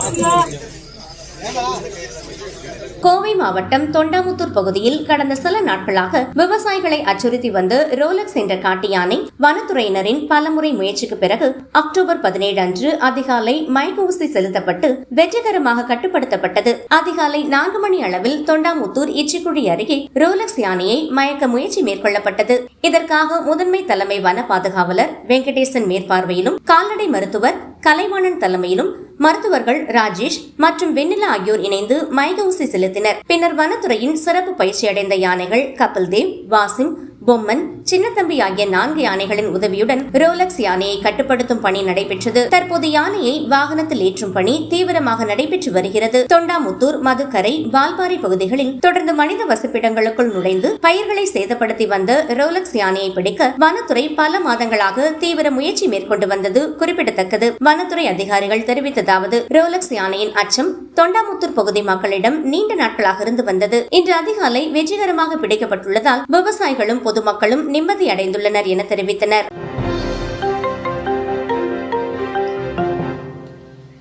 Yeah. Kovai மாவட்டம் தொண்டாமுத்தூர் பகுதியில் கடந்த சில நாட்களாக விவசாயிகளை அச்சுறுத்தி வந்து ரோலக்ஸ் என்ற காட்டு யானை வனத்துறையினரின் பலமுறை முயற்சிக்கு பிறகு அக்டோபர் பதினேழு அன்று அதிகாலை மயக்க ஊசி செலுத்தப்பட்டு வெற்றிகரமாக கட்டுப்படுத்தப்பட்டது. அதிகாலை நான்கு மணி அளவில் தொண்டாமுத்தூர் இச்சிக்குழி அருகே ரோலக்ஸ் யானையை மயக்க முயற்சி மேற்கொள்ளப்பட்டது. இதற்காக முதன்மை தலைமை வன பாதுகாவலர் வெங்கடேசன் மேற்பார்வையிலும் கால்நடை மருத்துவர் கலைவாணன் தலைமையிலும் மருத்துவர்கள் ராஜேஷ் மற்றும் வெண்ணிலா ஆகியோர் இணைந்து மயக்க ஊசி செலுத்தினர். பின்னர் வனத்துறையின் சிறப்பு பயிற்சி அடைந்த யானைகள் கபில் தேவ் வாசிம் பொம்மன் சின்ன தம்பி ஆகிய நான்கு யானைகளின் உதவியுடன் ரோலக்ஸ் யானையை கட்டுப்படுத்தும் பணி நடைபெற்றது. தற்போது யானையை வாகனத்தில் ஏற்றும் பணி தீவிரமாக நடைபெற்று வருகிறது. தொண்டாமுத்தூர் மதுக்கரை வால்பாறை பகுதிகளில் தொடர்ந்து மனித வசிப்பிடங்களுக்குள் நுழைந்து பயிர்களை சேதப்படுத்தி வந்த ரோலக்ஸ் யானையை பிடிக்க வனத்துறை பல மாதங்களாக தீவிர முயற்சி மேற்கொண்டு வந்தது குறிப்பிடத்தக்கது. வனத்துறை அதிகாரிகள் தெரிவித்ததாவது ரோலக்ஸ் யானையின் அச்சம் தொண்டாமுத்தூர் பகுதி மக்களிடம் நீண்ட நாட்களாக இருந்து வந்தது. இன்று அதிகாலை வெற்றிகரமாக பிடிக்கப்பட்டுள்ளதால் விவசாயிகளும் பொதுமக்களும் நிம்மதி அடைந்துள்ளனர் என தெரிவித்தனர்.